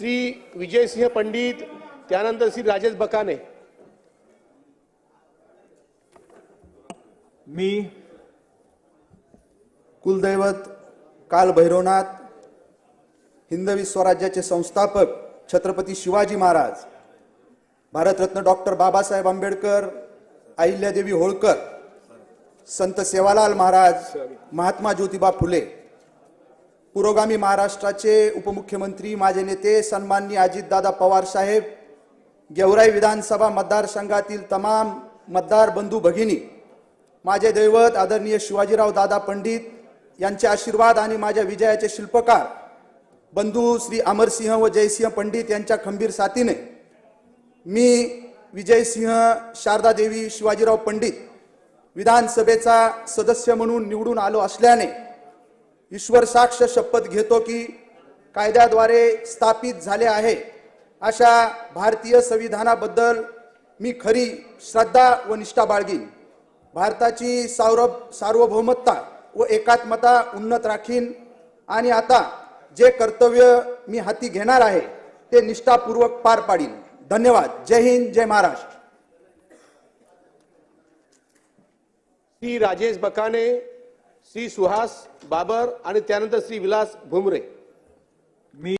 श्री विजयसिंह पंडित त्यानंतर श्री राजेश बकाने. मी कुलदैवत काल भैरवनाथ हिंदवी स्वराज्याचे संस्थापक छत्रपती शिवाजी महाराज भारतरत्न डॉक्टर बाबासाहेब आंबेडकर अहिल्यादेवी होळकर संत सेवालाल महाराज महात्मा ज्योतिबा फुले. पुरोगामी महाराष्ट्राचे उपमुख्यमंत्री माझे नेते सन्माननीय अजितदादा पवार साहेब गेवराई विधानसभा मतदारसंघातील तमाम मतदार बंधू भगिनी माझे दैवत आदरणीय शिवाजीराव दादा पंडित यांचे आशीर्वाद आणि माझ्या विजयाचे शिल्पकार बंधू श्री अमरसिंह व जयसिंह पंडित यांच्या खंबीर साथीने मी विजयसिंह शारदादेवी शिवाजीराव पंडित विधानसभेचा सदस्य म्हणून निवडून आलो असल्याने ईश्वर साक्ष शपथ घेतो की कायद्याद्वारे स्थापित झाले आहे. अशा भारतीय संविधानाबद्दल मी खरी श्रद्धा व निष्ठा बाळगीन. भारताची सार्व सार्वभौमत्ता व एकात्मता उन्नत राखीन. आणि आता जे कर्तव्य मी हाती घेणार आहे ते निष्ठापूर्वक पार पाडीन. धन्यवाद. जय हिंद जय महाराष्ट्र. श्री राजेश बकाने श्री सुहास बाबर आणि त्यानंतर श्री विलास भुमरे.